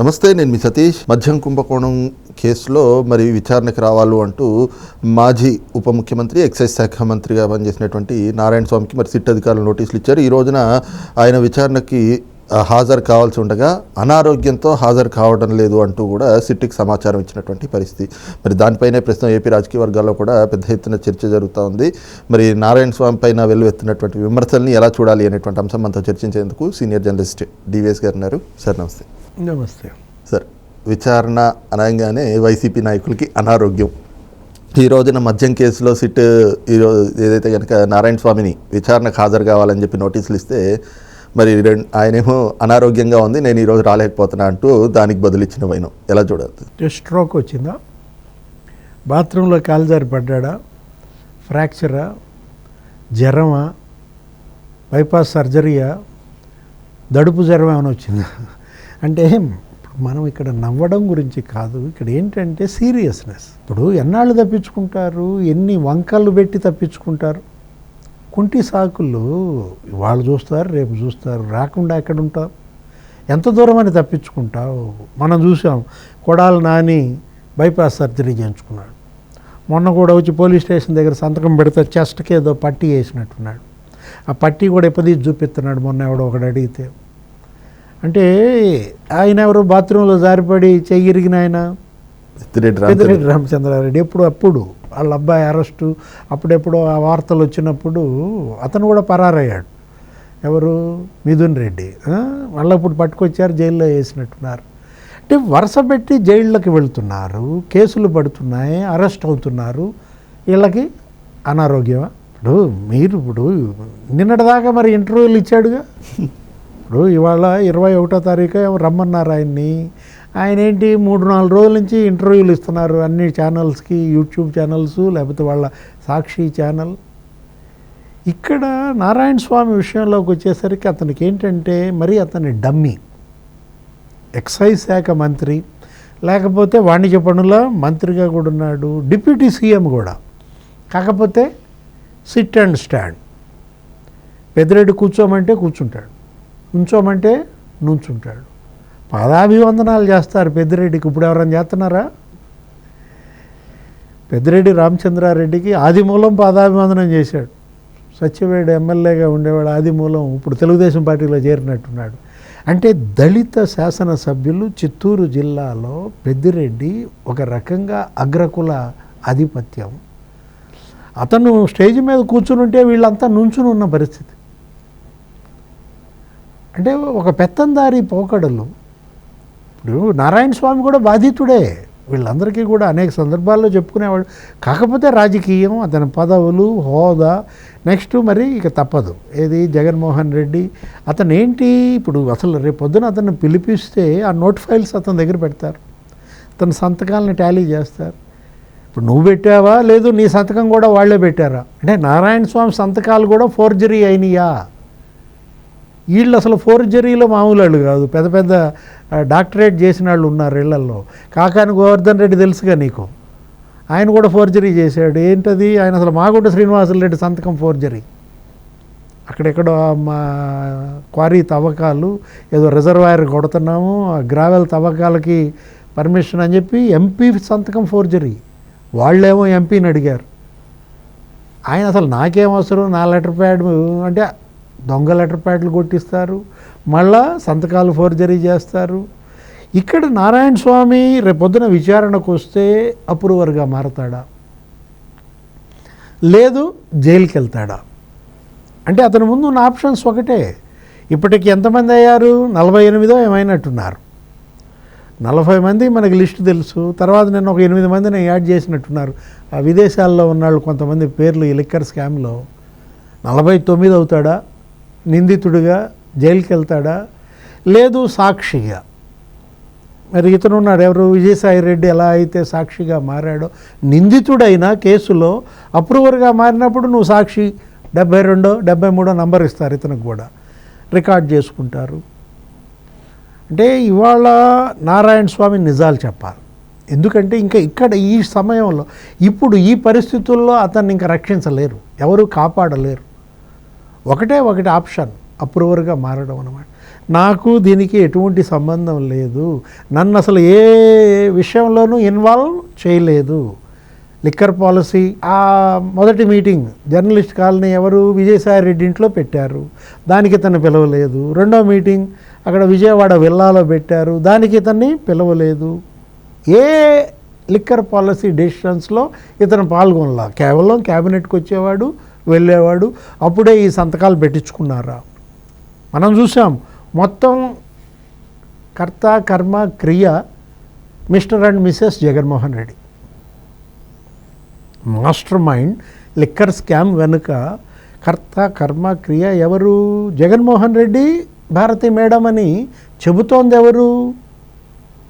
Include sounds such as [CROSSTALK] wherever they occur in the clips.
నమస్తే నేను మీ సతీష్. మద్యం కుంభకోణం కేసులో మరి విచారణకు రావాలి అంటూ మాజీ ఉప ముఖ్యమంత్రి ఎక్సైజ్ శాఖ మంత్రిగా పనిచేసినటువంటి నారాయణ స్వామికి మరి సిట్ అధికారులు నోటీసులు ఇచ్చారు. ఈ రోజున ఆయన విచారణకి హాజరు కావాల్సి ఉండగా అనారోగ్యంతో హాజరు కావడం లేదు అంటూ కూడా సిట్టికి సమాచారం ఇచ్చినటువంటి పరిస్థితి. మరి దానిపైనే ప్రస్తుతం ఏపీ రాజకీయ వర్గాల్లో కూడా పెద్ద ఎత్తున చర్చ జరుగుతూ ఉంది. మరి నారాయణ స్వామి పైన వెల్లువెత్తినటువంటి విమర్శల్ని ఎలా చూడాలి అనేటువంటి అంశం మనతో చర్చించేందుకు సీనియర్ జర్నలిస్ట్ డివిఎస్ గారు ఉన్నారు. సార్ నమస్తే. నమస్తే. సార్ విచారణ అనగానే వైసీపీ నాయకులకి అనారోగ్యం. ఈ రోజున మద్యం కేసులో సిట్ ఈరోజు ఏదైతే కనుక నారాయణ స్వామిని విచారణకు హాజరు కావాలని చెప్పి నోటీసులు ఇస్తే మరి రెం- ఆయనేమో అనారోగ్యంగా ఉంది నేను ఈరోజు రాలేకపోతున్నా అంటూ దానికి బదులిచ్చిన వైనం. ఎలా చూడాలి స్ట్రోక్ వచ్చిందా? బాత్రూంలో కాలుజారి పడ్డాడా? ఫ్రాక్చరా? జ్వరమా? బైపాస్ సర్జరీయా? దడుపు జ్వరం ఏమైనా వచ్చిందా? అంటే ఇప్పుడు మనం ఇక్కడ నవ్వడం గురించి కాదు ఇక్కడ ఏంటంటే సీరియస్నెస్. ఇప్పుడు ఎన్నాళ్ళు తప్పించుకుంటారు? ఎన్ని వంకలు పెట్టి తప్పించుకుంటారు? కుంటి సాకులు వాళ్ళు చూస్తారు రేపు చూస్తారు రాకుండా ఎక్కడ ఉంటారు ఎంత దూరం అని తప్పించుకుంటావు? మనం చూసాం కొడాలి నాని బైపాస్ సర్జరీ చేయించుకున్నాడు. మొన్న కూడా వచ్చి పోలీస్ స్టేషన్ దగ్గర సంతకం పెడితే చెస్ట్కి ఏదో పట్టీ వేసినట్టున్నాడు. ఆ పట్టీ కూడా ఎప్పటి చూపిస్తున్నాడు మొన్న ఎవడో ఒకడు అడిగితే. అంటే ఆయన ఎవరు బాత్రూంలో జారిపడి చెయ్యి ఇరిగిన ఆయన? పెద్దిరెడ్డి రామచంద్ర పెద్దిరెడ్డి రామచంద్రారెడ్డి. ఎప్పుడు అప్పుడు వాళ్ళ అబ్బాయి అరెస్టు అప్పుడెప్పుడు ఆ వార్తలు వచ్చినప్పుడు అతను కూడా పరారయ్యాడు. ఎవరు? మిథున్ రెడ్డి. ఆ? వాళ్ళ ఇప్పుడు పట్టుకొచ్చారు జైల్లో వేసినట్టున్నారు. అంటే వరుస పెట్టి జైళ్ళకి వెళ్తున్నారు కేసులు పడుతున్నాయి అరెస్ట్ అవుతున్నారు. వీళ్ళకి అనారోగ్యమా? ఇప్పుడు మీరు ఇప్పుడు నిన్నటిదాకా మరి ఇంటర్వ్యూలు ఇచ్చాడుగా? [LAUGHS] ఇప్పుడు ఇవాళ ఇరవై ఒకటో తారీఖు రమ్మన్నారు ఆయన్ని. ఆయన ఏంటి మూడు నాలుగు రోజుల నుంచి ఇంటర్వ్యూలు ఇస్తున్నారు అన్ని ఛానల్స్కి యూట్యూబ్ ఛానల్స్ లేకపోతే వాళ్ళ సాక్షి ఛానల్. ఇక్కడ నారాయణ స్వామి విషయంలోకి వచ్చేసరికి అతనికి ఏంటంటే మరి అతని డమ్మీ. ఎక్సైజ్ శాఖ మంత్రి లేకపోతే వాణిజ్య పనుల మంత్రిగా కూడా ఉన్నాడు డిప్యూటీ సీఎం కూడా. కాకపోతే సిట్ అండ్ స్టాండ్. పెద్దిరెడ్డి కూర్చోమంటే కూర్చుంటాడు. ఉంచోమంటే నుంచుంటాడు. పాదాభివందనాలు చేస్తారు. పెద్దిరెడ్డికి ఇప్పుడు ఎవరైనా చేస్తున్నారా? పెద్దిరెడ్డి రామచంద్రారెడ్డికి ఆదిమూలం పాదాభివందనం చేశాడు. సత్యవేడు ఎమ్మెల్యేగా ఉండేవాడు ఆదిమూలం ఇప్పుడు తెలుగుదేశం పార్టీలో చేరినట్టున్నాడు. అంటే దళిత శాసనసభ్యులు చిత్తూరు జిల్లాలో పెద్దిరెడ్డి ఒక రకంగా అగ్రకుల ఆధిపత్యం. అతను స్టేజ్ మీద కూర్చుని ఉంటే వీళ్ళంతా నుంచుని ఉన్న పరిస్థితి. అంటే ఒక పెత్తందారి పోకడలు. ఇప్పుడు నారాయణ స్వామి కూడా బాధితుడే. వీళ్ళందరికీ కూడా అనేక సందర్భాల్లో చెప్పుకునేవాడు కాకపోతే రాజకీయం అతని పదవులు హోదా నెక్స్ట్ మరి ఇక తప్పదు. ఏది? జగన్మోహన్ రెడ్డి. అతను ఏంటి ఇప్పుడు అసలు రేపు పొద్దున అతన్ని పిలిపిస్తే ఆ నోట్ ఫైల్స్ అతని దగ్గర పెడతారు. తన సంతకాలను టాలీ చేస్తారు. ఇప్పుడు నువ్వు పెట్టావా? లేదు నీ సంతకం కూడా వాళ్ళే పెట్టారా? అంటే నారాయణ స్వామి సంతకాలు కూడా ఫోర్జరీ అయినాయా? వీళ్ళు అసలు ఫోర్జరీలో మామూలు వాళ్ళు కాదు. పెద్ద పెద్ద డాక్టరేట్ చేసిన వాళ్ళు ఉన్నారు ఇళ్ళల్లో. కాకాని గోవర్ధన్ రెడ్డి తెలుసుగా నీకు? ఆయన కూడా ఫోర్జరీ చేశాడు. ఏంటది? ఆయన అసలు మాగుంట శ్రీనివాసులు రెడ్డి సంతకం ఫోర్జరీ. అక్కడెక్కడో మా క్వారీ తవ్వకాలు ఏదో రిజర్వాయర్ కొడుతున్నాము ఆ గ్రావెల్ తవ్వకాలకి పర్మిషన్ అని చెప్పి ఎంపీ సంతకం ఫోర్జరీ. వాళ్ళేమో ఎంపీని అడిగారు. ఆయన అసలు నాకేం అవసరం? నా లెటర్ ప్యాడ్ అంటే దొంగ లెటర్ ప్యాడ్లు కొట్టిస్తారు మళ్ళా సంతకాలు ఫోర్జరీ చేస్తారు. ఇక్కడ నారాయణ స్వామి రేపొద్దున విచారణకు వస్తే అప్రూవర్గా మారతాడా? లేదు జైలుకి వెళ్తాడా అంటే అతని ముందు ఉన్న ఆప్షన్స్ ఒకటే. ఇప్పటికి ఎంతమంది అయ్యారు? నలభై ఎనిమిదో ఏమైనట్టున్నారు. నలభై మంది మనకి లిస్టు తెలుసు. తర్వాత నేను ఒక ఎనిమిది మందిని యాడ్ చేసినట్టున్నారు. ఆ విదేశాల్లో ఉన్నాళ్ళు కొంతమంది పేర్లు ఈ లిక్కర్ స్కామ్లో. నలభై తొమ్మిది అవుతాడా? నిందితుడిగా జైలుకి వెళ్తాడా లేదు సాక్షిగా. మరి ఇతను ఉన్నాడు ఎవరు? విజయసాయి రెడ్డి ఎలా అయితే సాక్షిగా మారాడో నిందితుడైన కేసులో అప్రూవర్గా మారినప్పుడు నువ్వు సాక్షి. డెబ్బై రెండో డెబ్బై మూడో నంబర్ ఇస్తారు ఇతనికి కూడా. రికార్డ్ చేసుకుంటారు. అంటే ఇవాళ నారాయణ స్వామి నిజాలు చెప్పాలి. ఎందుకంటే ఇంకా ఇక్కడ ఈ సమయంలో ఇప్పుడు ఈ పరిస్థితుల్లో అతన్ని ఇంకా రక్షించలేరు. ఎవరు కాపాడలేరు. ఒకటే ఒకటి ఆప్షన్ అప్రూవర్గా మారడం అనమాట నాకు దీనికి ఎటువంటి సంబంధం లేదు. నన్ను అసలు ఏ విషయంలోనూ ఇన్వాల్వ్ చేయలేదు. లిక్కర్ పాలసీ ఆ మొదటి మీటింగ్ జర్నలిస్ట్ కాలనీ ఎవరు? విజయసాయి రెడ్డి ఇంట్లో పెట్టారు. దానికి ఇతను పిలవలేదు. రెండో మీటింగ్ అక్కడ విజయవాడ విల్లాలో పెట్టారు. దానికి ఇతన్ని పిలవలేదు. ఏ లిక్కర్ పాలసీ డెసిషన్స్లో ఇతను పాల్గొనలా? కేవలం క్యాబినెట్కి వచ్చేవాడు వెళ్ళేవాడు. అప్పుడే ఈ సంతకాలు పెట్టించుకున్నారా? మనం చూసాం మొత్తం కర్త కర్మ క్రియ Mr and Mrs Jaganmohan Reddy. Master mind liquor scam వెనుక కర్త కర్మ క్రియ ఎవరు? జగన్మోహన్ రెడ్డి భారతి మేడం అని చెబుతోంది ఎవరు?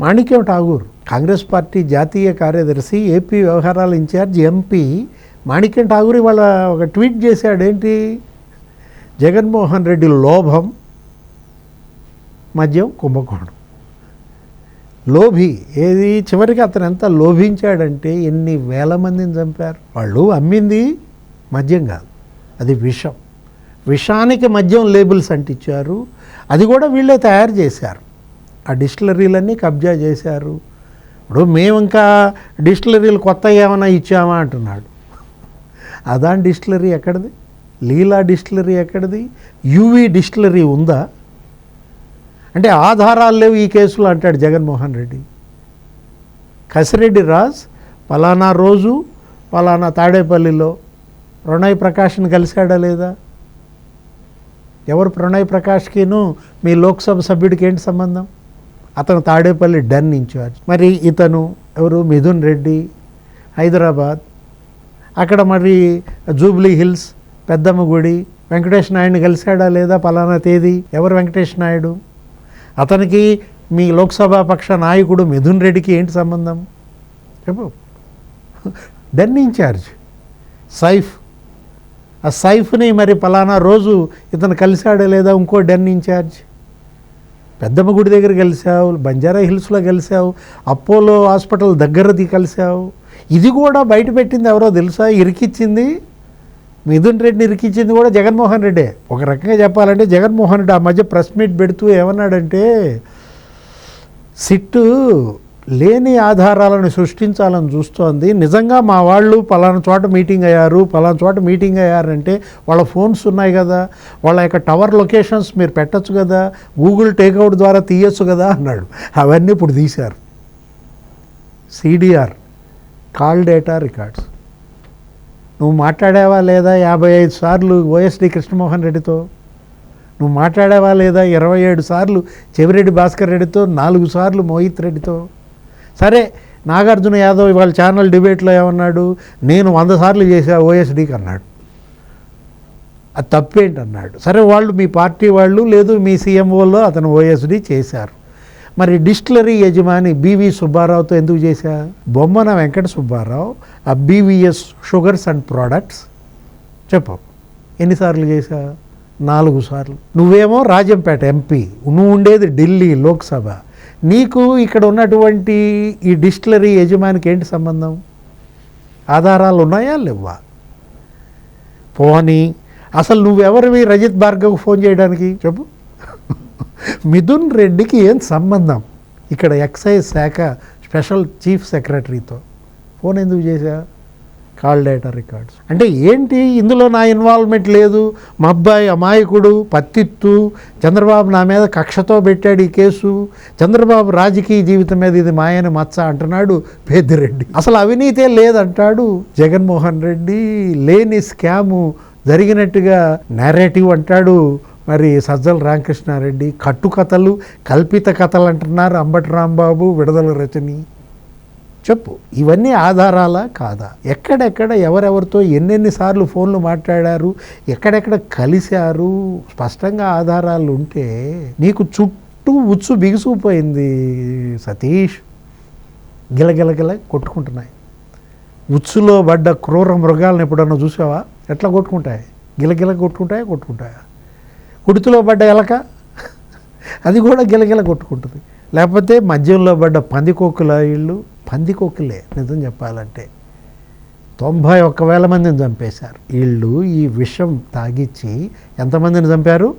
మాణిక్యం ఠాగూర్ కాంగ్రెస్ పార్టీ జాతీయ కార్యదర్శి ఏపీ వ్యవహారాల ఇన్ఛార్జ్ ఎంపీ మాణిక్యం ఠాగూర్ ఇవాళ ఒక ట్వీట్ చేశాడు ఏంటి జగన్మోహన్ రెడ్డి లోభం మద్యం కుంభకోణం. లోభి ఏది చివరికి అతను ఎంత లోభించాడంటే ఎన్ని వేల మందిని చంపారు. వాళ్ళు అమ్మింది మద్యం కాదు అది విషం. విషానికి మద్యం లేబుల్స్ అంటించారు. అది కూడా వీళ్ళే తయారు చేశారు. ఆ డిస్టిలరీలన్నీ కబ్జా చేశారు. ఇప్పుడు మేము ఇంకా డిస్టిలరీలు కొత్త ఏమైనా ఇచ్చామా అంటున్నాడు. అదాన్ డిస్టిలరీ ఎక్కడిది? లీలా డిస్టిలరీ ఎక్కడిది? యూవీ డిస్టిలరీ ఉందా? అంటే ఆధారాలు లేవు ఈ కేసులో అంటాడు జగన్మోహన్ రెడ్డి. కసిరెడ్డి రాజ్ పలానా రోజు పలానా తాడేపల్లిలో ప్రణయ్ ప్రకాష్ని కలిశాడా లేదా? ఎవరు ప్రణయ్ ప్రకాష్కిను? మీ లోక్సభ సభ్యుడికి ఏంటి సంబంధం? అతను తాడేపల్లి డన్ ఇన్ఛార్జ్. మరి ఇతను ఎవరు? మిథున్ రెడ్డి హైదరాబాద్. అక్కడ మరి జూబ్లీ హిల్స్ పెద్దమ్మ గుడి వెంకటేష్ నాయుడిని కలిశాడా లేదా పలానా తేదీ? ఎవరు వెంకటేష్ నాయుడు? అతనికి మీ లోక్సభ పక్ష నాయకుడు మిథున్ రెడ్డికి ఏంటి సంబంధం? చెప్పు. Den in charge Saif. ఆ సైఫ్ని మరి పలానా రోజు ఇతను కలిశాడా లేదా ఇంకో డెన్ ఇన్ఛార్జ్ పెద్దమ్మ గుడి దగ్గర కలిసావు బంజారా హిల్స్లో కలిసావు అపోలో హాస్పిటల్ దగ్గరది కలిసావు ఇది కూడా బయట పెట్టింది ఎవరో తెలుసా? ఇరికిచ్చింది మిథున్ రెడ్డిని ఇరికిచ్చింది కూడా జగన్మోహన్ రెడ్డే. ఒక రకంగా చెప్పాలంటే జగన్మోహన్ రెడ్డి ఆ మధ్య ప్రెస్ మీట్ పెడుతూ ఏమన్నాడంటే సిట్టు లేని ఆధారాలను సృష్టించాలని చూస్తోంది. నిజంగా మా వాళ్ళు పలానా చోట మీటింగ్ అయ్యారు పలానా చోట మీటింగ్ అయ్యారంటే వాళ్ళ ఫోన్స్ ఉన్నాయి కదా వాళ్ళ యొక్క టవర్ లొకేషన్స్ మీరు పెట్టచ్చు కదా గూగుల్ టేక్అవుట్ ద్వారా తీయచ్చు కదా అన్నాడు. అవన్నీ ఇప్పుడు తీశారు. సిడిఆర్. Call data records. నువ్వు మాట్లాడావా లేదా యాభై ఐదు సార్లు ఓఎస్డి కృష్ణమోహన్ రెడ్డితో? నువ్వు మాట్లాడావా లేదా ఇరవై ఏడు సార్లు చెవిరెడ్డి భాస్కర్ రెడ్డితో? నాలుగు సార్లు మోహిత్ రెడ్డితో? సరే నాగార్జున యాదవ్ ఇవాళ ఛానల్ డిబేట్లో ఏమన్నాడు? నేను వంద సార్లు చేశా ఓఎస్డీకి అన్నాడు. అది తప్పేంటన్నాడు. సరే వాళ్ళు మీ పార్టీ వాళ్ళు లేదు మీ సీఎంఓలో అతను ఓఎస్డి చేశారు. మరి డిస్టిలరీ యజమాని బీవీ సుబ్బారావుతో ఎందుకు చేశా? బొమ్మన వెంకట సుబ్బారావు ఆ బీవీఎస్ షుగర్స్ అండ్ ప్రోడక్ట్స్. చెప్పు. ఎన్నిసార్లు చేశా? నాలుగు సార్లు. నువ్వేమో రాజంపేట ఎంపీ నువ్వు ఉండేది ఢిల్లీ లోక్సభ. నీకు ఇక్కడ ఉన్నటువంటి ఈ డిస్టిలరీ యజమానికి ఏంటి సంబంధం? ఆధారాలు ఉన్నాయా లేవా పోనీ. అసలు నువ్వెవరివి రజిత్ భార్గవ్ ఫోన్ చేయడానికి? చెప్పు. మిథున్ రెడ్డికి ఏం సంబంధం? ఇక్కడ ఎక్సైజ్ శాఖ స్పెషల్ చీఫ్ సెక్రటరీతో. ఫోన్ ఎందుకు చేశా? Call data records. అంటే ఏంటి? ఇందులో నా ఇన్వాల్వ్మెంట్ లేదు. మా అబ్బాయి అమాయకుడు పత్తిత్తు. చంద్రబాబు నా మీద కక్షతో పెట్టాడు ఈ కేసు. చంద్రబాబు రాజకీయ జీవితం మీద ఇది మాయని మచ్చ అంటున్నాడు పెద్దిరెడ్డి అసలు అవినీతే లేదంటాడు జగన్మోహన్ రెడ్డి. లేని స్కాము జరిగినట్టుగా నేరేటివ్ అంటాడు మరి సజ్జల రామకృష్ణారెడ్డి కట్టుకథలు కల్పిత కథలు అంటున్నారు అంబటి రాంబాబు విడుదల రచని చెప్పు ఇవన్నీ ఆధారాలా కాదా? ఎక్కడెక్కడ ఎవరెవరితో ఎన్నెన్ని సార్లు ఫోన్లు మాట్లాడారు ఎక్కడెక్కడ కలిశారు? స్పష్టంగా ఆధారాలు ఉంటే నీకు చుట్టూ ఉచ్చు బిగుసుకుపోయింది సతీష్. గిలగిలగిల కొట్టుకుంటున్నాయి. ఉచ్చులో పడ్డ క్రూర మృగాలను ఎప్పుడన్నా చూసావా? ఎట్లా కొట్టుకుంటాయి? గిలగిల కొట్టుకుంటాయా? కొట్టుకుంటాయా? ఉడుతులో పడ్డ ఎలక? అది కూడా గిలగిల కొట్టుకుంటుంది. లేకపోతే మద్యంలో పడ్డ పందికొక్కుల ఇళ్ళు పందికొక్కులే నిజం చెప్పాలంటే. తొంభై ఒక్క వేల మందిని చంపేశారు. వీళ్ళు ఈ విషం తాగిచ్చి ఎంతమందిని చంపారు?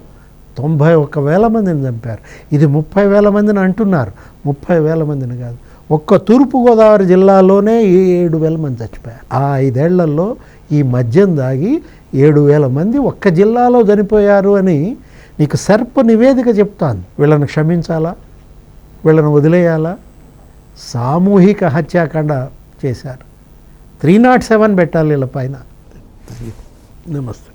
తొంభై ఒక్క వేల మందిని చంపారు. ఇది ముప్పై వేల మందిని అంటున్నారు. ముప్పై వేల మందిని కాదు. ఒక్క తూర్పుగోదావరి జిల్లాలోనే ఏడు వేల మంది చచ్చిపోయారు. ఆ ఐదేళ్ళలో ఈ మద్యం దాగి ఏడు వేల మంది ఒక్క జిల్లాలో చనిపోయారు అని నీకు సర్ప నివేదిక చెప్తాను వీళ్ళని క్షమించాలా? వీళ్ళని వదిలేయాలా? సామూహిక హత్యాకాండ చేశారు. త్రీ నాట్ సెవెన్ పెట్టాలి వీళ్ళ పైన. నమస్తే.